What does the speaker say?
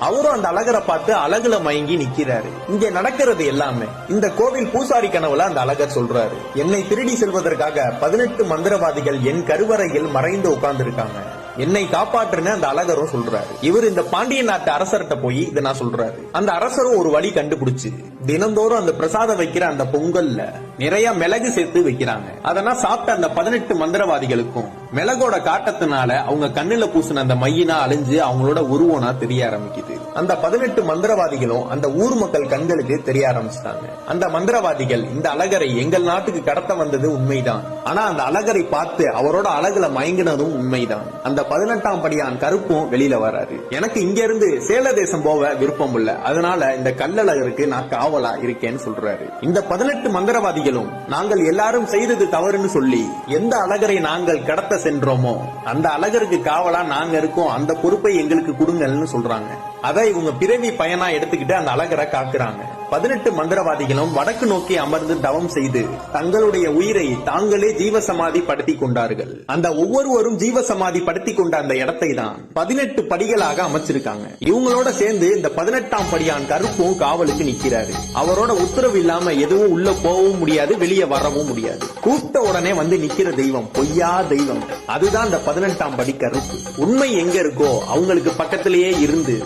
அவரும் அந்த அழகரை பார்த்து அழகுல மயங்கி நிக்கிறாரு. இங்க நடக்கிறது எல்லாமே. இந்த கோவில் பூசாரி கனவுல அந்த அழகர் சொல்றாரு. என்னை திருடி செல்வதற்காக பதினெட்டு மந்திரவாதிகள் என் கருவறையில் மறைந்து உட்கார்ந்திருக்காங்க. என்னை காப்பாற்றுன்னு அந்த அழகரும் சொல்றாரு. இவர் இந்த பாண்டிய நாட்டு அரசர்கிட்ட போய் இதை நான் சொல்றாரு. அந்த அரசரும் ஒரு வழி கண்டுபிடிச்சு தினந்தோறும் அந்த பிரசாதம் வைக்கிற அந்த பொங்கல்ல நிறைய மிளகு சேர்த்து வைக்கிறாங்க. அதெல்லாம் சாப்பிட்ட அந்த பதினெட்டு மந்திரவாதிகளுக்கும் மிளகோட காட்டத்தினால அவங்க கண்ணுல பூசின அந்த மையினா அழிஞ்சு அவங்களோட உருவனா தெரிய ஆரம்பிக்குது. அந்த பதினெட்டு மந்திரவாதிகளும் அந்த ஊர் மக்கள் கண்களுக்கு தெரிய ஆரம்பிச்சிட்டாங்க. அந்த மந்திரவாதிகள் இந்த அழகரை எங்கள் நாட்டுக்கு கடத்த வந்தது உண்மைதான். ஆனா அந்த அழகரை பார்த்து அவரோட அழகுல மயங்கினதும் உண்மைதான். அந்த பதினெட்டாம் படியான் கருப்பும் வெளியில வராரு. எனக்கு இங்க இருந்து சேல தேசம் போக விருப்பம் இல்ல. அதனால இந்த கல்லழகருக்கு நான் காவலா இருக்கேன்னு சொல்றாரு. இந்த பதினெட்டு மந்திரவாதி மந்திரவாதிகளும் நாங்கள் எல்லாரும் செய்தது தவறுன்னு சொல்லி எந்த அழகரை நாங்கள் கடத்த சென்றோமோ அந்த அழகருக்கு காவலா நாங்க இருக்கோம் அந்த பொறுப்பை எங்களுக்கு கொடுங்கள்னு சொல்றாங்க. அதை இவங்க பிறவி பயனா எடுத்துக்கிட்டு அந்த அழகரை காக்குறாங்க. பதினெட்டு மந்திரவாதிகளும் வடக்கு நோக்கி அமர்ந்து தவம் செய்து தங்களுடைய உயிரை தாங்களே ஜீவசமாதி படுத்திக் கொண்டார்கள். அந்த ஒவ்வொருவரும் ஜீவசமாதி படுத்திக் கொண்ட அந்த இடத்தை தான் பதினெட்டு படிகளாக அமைச்சிருக்காங்க. இவங்களோட சேர்ந்து இந்த பதினெட்டாம் படியான் கருப்பும் காவலுக்கு நிக்கிறாரு அவரோட உத்தரவு இல்லாம எதுவும் உள்ள போகவும் முடியாது வெளியே வரவும் முடியாது. கூப்பிட்ட உடனே வந்து நிக்கிற தெய்வம் பொய்யா தெய்வம். அதுதான் இந்த பதினெட்டாம் படி கருப்பு. உண்மை எங்க இருக்கோ அவங்களுக்கு பக்கத்திலேயே இருந்து